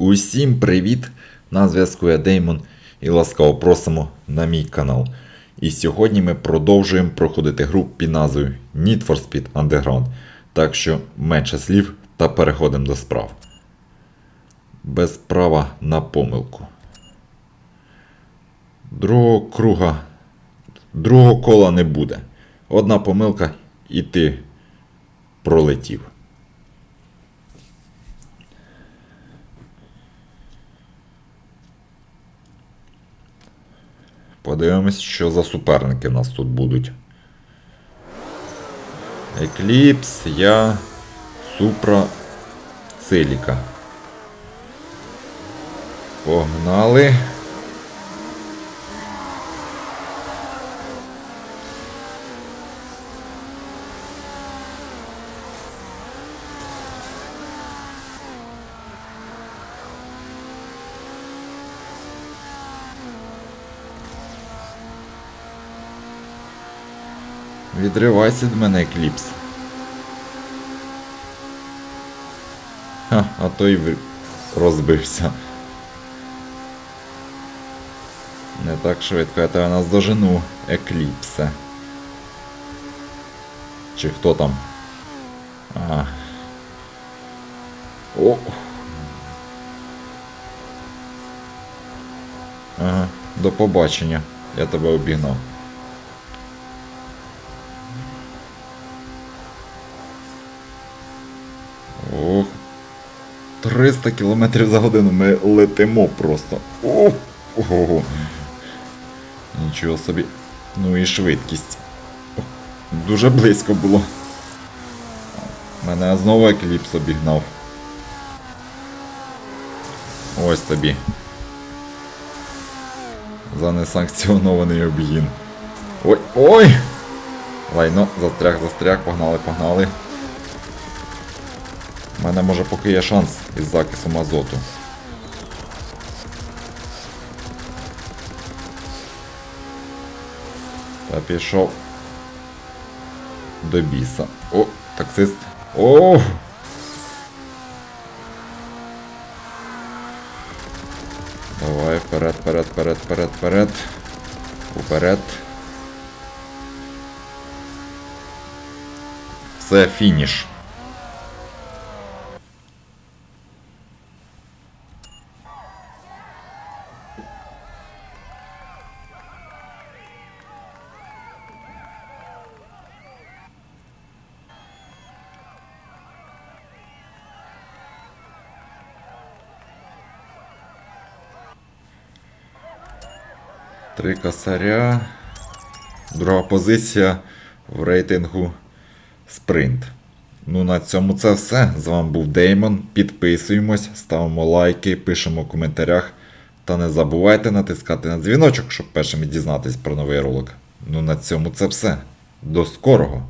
Усім привіт! На зв'язку я Деймон і ласкаво просимо на мій канал. І сьогодні ми продовжуємо проходити гру під назвою Need for Speed Underground. Так що менше слів та переходимо до справ. Без права на помилку. Другого круга. Другого кола не буде. Одна помилка і ти пролетів. Подивимось, що за суперники в нас тут будуть. Екліпс, я, Супра, Целіка. Погнали. Відривайся від мене, Екліпс. Ха, а той в- розбився. Не так швидко, я тебе наздожену, Екліпсе. Чи хто там? Ага. О! Ага, до побачення. Я тебе обігнав. Ох. 300 км за годину ми летимо просто. Ох. Ого. Нічого собі. Ну і швидкість. Ох, Дуже близько було. Мене знову екліпс обігнав. Ось тобі. За несанкціонований обгін. Ой! Ой! Лайно, застряг, застряг, погнали, погнали. У мене може поки є шанс із закисом азоту. Та пішов. До біса. О, таксист. О! Давай, вперед, вперед, вперед, вперед, вперед. Уперед. Все, фініш. Три косаря. Друга позиція в рейтингу Спринт. Ну, на цьому це все. З вами був Деймон. Підписуємось, ставимо лайки, пишемо в коментарях. Та не забувайте натискати на дзвіночок, щоб першими дізнатись про новий ролик. Ну, на цьому це все. До скорого!